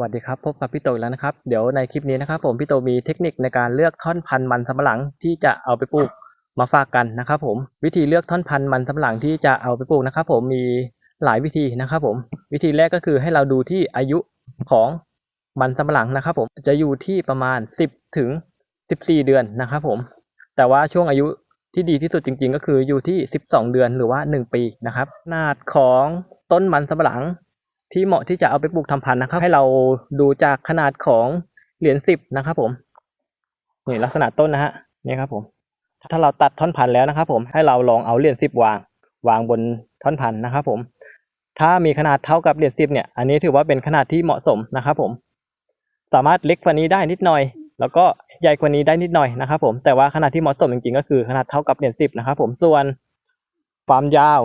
วัสดีครับ พบกับพี่โตอีกแล้วนะครับ เดี๋ยวในคลิปนี้นะครับ ผมพี่โตมีเทคนิคในการเลือกท่อนพันธุ์มันสำปะหลังที่จะเอาไปปลูกมาฝากกันนะครับ ผมวิธีเลือกท่อนพันธุ์มันสำปะหลังที่จะเอาไปปลูกนะครับ ผมมีหลายวิธีนะครับ ผม วิธีแรกก็คือให้เราดูที่อายุของมันสำปะหลังนะครับ ผมจะอยู่ที่ประมาณสิบถึงสิบสี่เดือนนะครับ ผม แต่ว่าช่วงอายุที่ดีที่สุดจริง ๆ ก็คืออยู่ที่สิบสองเดือนหรือว่าหนึ่งปีนะครับขนาดของต้นมันสำปะหลัง ที่เหมาะที่จะเอาไปปลูกทำพันธุ์นะครับ ให้เราดูจากขนาดของเหรียญสิบนะครับ ผมนี่ลักษณะต้นนะฮะนี่ครับ ผม ถ้าเราตัดท่อนพันธุ์แล้วนะครับ ผมให้เราลองเอาเหรียญสิบวาง วางบนท่อนพันธุ์นะครับ ผม ถ้ามีขนาดเท่ากับเหรียญสิบเนี่ย อันนี้ถือว่าเป็นขนาดที่เหมาะสมนะครับ ผม สามารถเล็กกว่านี้ได้นิดหน่อย แล้วก็ใหญ่กว่านี้ได้นิดหน่อยนะครับ ผมแต่ว่าขนาดที่เหมาะสมจริงๆก็คือขนาดเท่ากับเหรียญสิบนะครับ ผมส่วนความยาว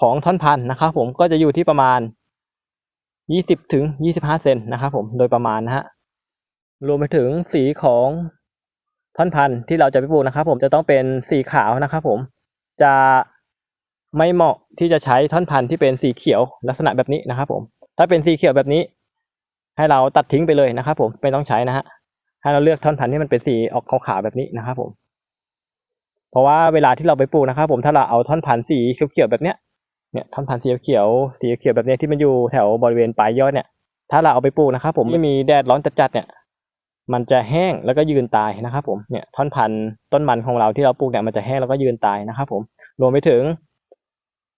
ของท่อนพันธุ์นะครับ ผมก็จะอยู่ที่ประมาณ ยี่สิบถึงยี่สิบห้าเซนนะครับผมโดยประมาณนะฮะรวมไปถึงสีของท่อนพันธุ์ที่เราจะไปปลูกนะครับผมจะต้องเป็นสีขาวนะครับผมจะไม่เหมาะที่จะใช้ท่อนพันธุ์ที่เป็นสีเขียวลักษณะแบบนี้นะครับผม ถ้าเป็นสีเขียวแบบนี้ ให้เราตัดทิ้งไปเลยนะครับผมไม่ต้องใช้นะฮะให้เราเลือกท่อนพันธุ์ที่มันเป็นสีออกขาวๆแบบนี้นะครับผม เพราะว่าเวลาที่เราไปปลูกนะครับผมถ้าเราเอาท่อนพันธุ์สีเขียวๆแบบเนี้ย เนี่ยท่อนพันธุ์สีเขียวสีเขียวแบบเนี้ยที่มันอยู่แถวบริเวณปลายยอดเนี่ย ถ้าเราเอาไปปลูกนะครับผมไม่มีแดดร้อนจัดๆเนี่ย มันจะแห้งแล้วก็ยืนตายนะครับผมเนี่ยท่อนพันธุ์ต้นมันของเราที่เราปลูกเนี่ยมันจะแห้งแล้วก็ยืนตายนะครับผมรวมไปถึง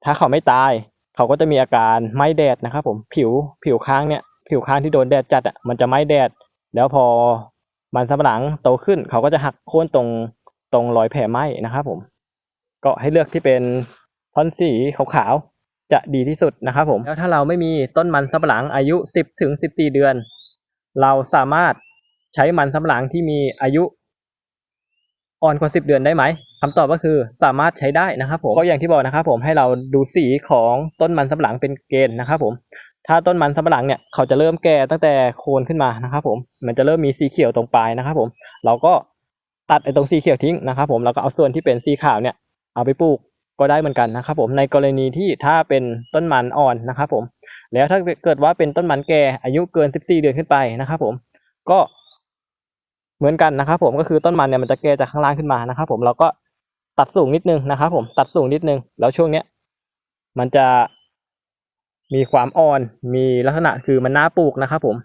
ถ้าเขาไม่ตาย เขาก็จะมีอาการไหม้แดดนะครับผมผิวผิวข้างเนี่ย ผิวข้างที่โดนแดดจัดอะมันจะไหม้แดด แล้วพอมันสำปะหลังโตขึ้น เขาก็จะหักโค่นตรงตรงรอยแผลไหม้นะครับผม ก็ให้เลือกที่เป็นท่ อนสีขาวๆจะดีที่สุดนะครับผมแล้วถ้าเราไม่มีต้นมันสำปะหลังอายุสิบถึงสิบสี่เดือน เราสามารถใช้มันสำปะหลังที่มีอายุอ่อนกว่าสิบเดือนได้ไหมคำตอบก็คือสามารถใช้ได้นะครับผมก็อย่างที่บอกนะครับผมให้เราดูสีของต้นมันสำปะหลังเป็นเกณฑ์นะครับผมถ้าต้นมันสำปะหลังเนี่ยเขาจะเริ่มแก่ตั้งแต่โคนขึ้นมานะครับผมมันจะเริ่มมีสีเขียวตรงปลายนะครับผมเราก็ตัดไอ้ตรงสีเขียวทิ้งนะครับผมแล้วก็เอาส่วนที่เป็นสีขาวเนี่ยเอาไปปลูก ก็ได้เหมือนกันนะครับผมในกรณีที่ถ้าเป็นต้นมันอ่อนนะครับผมแล้วถ้าเกิดว่าเป็นต้นมันแก่อายุเกิน 14 เดือนขึ้นไปนะครับผมก็เหมือนกันนะครับผมก็คือต้นมันเนี่ยมันจะแก่จากข้างล่างขึ้นมานะครับผมเราก็ตัดสูงนิดนึงนะครับผมตัดสูงนิดนึง แล้วช่วงเนี้ยมันจะมีความอ่อนมีลักษณะคือมันน่าปลูกนะครับผม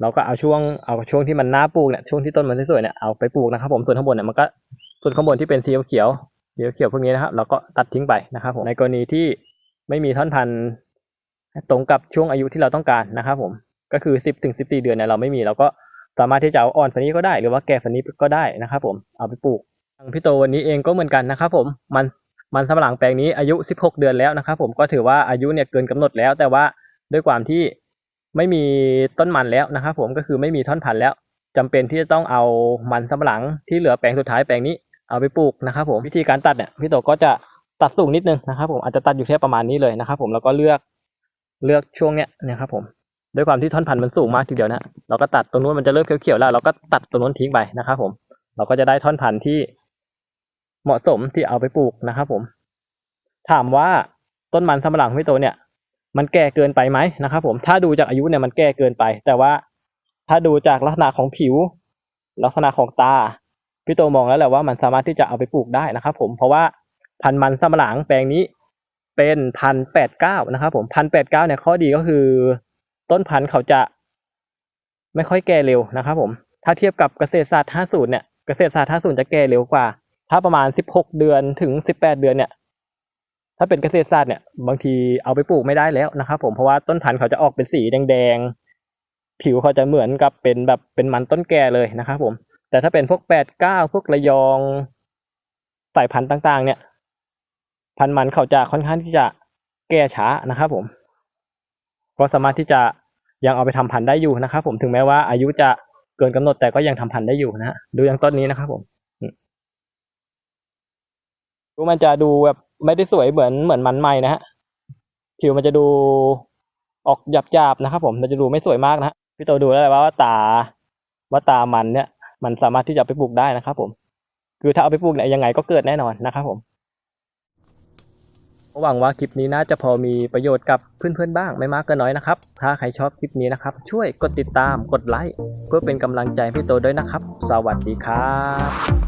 เราก็เอาช่วงเอาช่วงที่มันน่าปลูกเนี่ยช่วงที่ต้นมันสวยๆเนี่ยเอาไปปลูกนะครับผมส่วนข้างบนเนี่ยมันก็ส่วนข้างบนที่เป็นสีเขียว เขียวเขียวพวกนี้นะครับ เราก็ตัดทิ้งไปนะครับผมในกรณีที่ไม่มีท่อนพันธุ์ตรงกับช่วงอายุที่เราต้องการนะครับผมก็คือสิบถึงสิบสี่เดือนเนี่ยเราไม่มีเราก็สามารถที่จะเอาอ่อนฝันนี้ก็ได้ หรือว่าแก่ฝันนี้ก็ได้นะครับผมเอาไปปลูกทางพี่โตวันนี้เองก็เหมือนกันนะครับผมมันมันสำหลังแปลงนี้อายุสิบหกเดือนแล้วนะครับผมก็ถือว่าอายุเนี่ยเกินกำหนดแล้ว แต่ว่าด้วยความที่ไม่มีต้นมันแล้วนะครับผมก็คือไม่มีท่อนพันธุ์แล้วจำเป็นที่จะต้องเอามันสำหลังที่เหลือแปลงสุดท้ายแปลงนี้ เอาไปปลูกนะครับผมวิธีการตัดเนี่ยพี่โตก็จะตัดสูงนิดนึงนะครับ ผมอาจจะตัดอยู่แค่ประมาณนี้เลยนะครับ ผมแล้วก็เลือกเลือกช่วงเนี้ยนะครับผมด้วยความที่ท่อนพันธุ์มันสูงมากทีเดียวนะเราก็ตัดตรงนู้นมันจะเริ่มเขียวๆแล้ว เราก็ตัดตรงนู้นทิ้งไปนะครับ ผม เราก็จะได้ท่อนพันธุ์ที่เหมาะสมที่เอาไปปลูกนะครับ ผม ถามว่าต้นมันสำปะหลังพี่โตเนี่ย มันแก่เกินไปไหมนะครับ ผมถ้าดูจากอายุเนี่ยมันแก่เกินไป แต่ว่าถ้าดูจากลักษณะของผิว ลักษณะของตา พี่โตมองแล้วแหละว่ามันสามารถที่จะเอาไปปลูกได้นะครับ ผมเพราะว่าพันธุ์มันสำปะหลังแปลงนี้เป็นพันแปดเก้านะครับ ผมพันแปดเก้าเนี่ยข้อดีก็คือ ต้นพันธุ์เขาจะไม่ค่อยแก่เร็วนะครับ ผม ถ้าเทียบกับเกษตรศาสตร์ห้าศูนย์เนี่ยเกษตรศาสตร์ห้าศูนย์จะแก่เร็วกว่า ถ้าประมาณสิบหกเดือนถึงสิบแปดเดือนเนี่ย ถ้าเป็นเกษตรศาสตร์เนี่ย บางทีเอาไปปลูกไม่ได้แล้วนะครับผมเพราะว่าต้นพันธุ์เขาจะออกเป็นสีแดงๆผิวเขาจะเหมือนกับเป็นแบบเป็นมันต้นแก่เลยนะครับผม แต่ถ้าเป็นพวกแปดเก้าพวกระยองสายพันธุ์ต่าง ๆ เนี่ย พันธุ์มันเขาจะค่อนข้างที่จะแก่ช้านะครับผมก็สามารถที่จะยังเอาไปทำพันธุ์ได้อยู่นะครับผมถึงแม้ว่าอายุจะเกินกำหนดแต่ก็ยังทำพันธุ์ได้อยู่นะฮะดูอย่างต้นนี้นะครับผมดูมันจะดูแบบไม่ได้สวยเหมือนเหมือนมันใหม่นะฮะผิวมันจะดูออกหยาบๆนะครับ ผมมันจะดูไม่สวยมากนะฮะพี่โตดูแล้วแหละว่าตาว่าตามันเนี่ย มันสามารถที่จะไปปลูกได้นะครับผม คือถ้าเอาไปปลูกเนี่ยยังไงก็เกิดแน่นอนนะครับผมหวังว่าคลิปนี้น่าจะพอมีประโยชน์กับเพื่อนๆบ้างไม่มากก็น้อยนะครับ ถ้าใครชอบคลิปนี้นะครับ ช่วยกดติดตามกดไลค์เพื่อเป็นกำลังใจพี่โตด้วยนะครับ สวัสดีครับ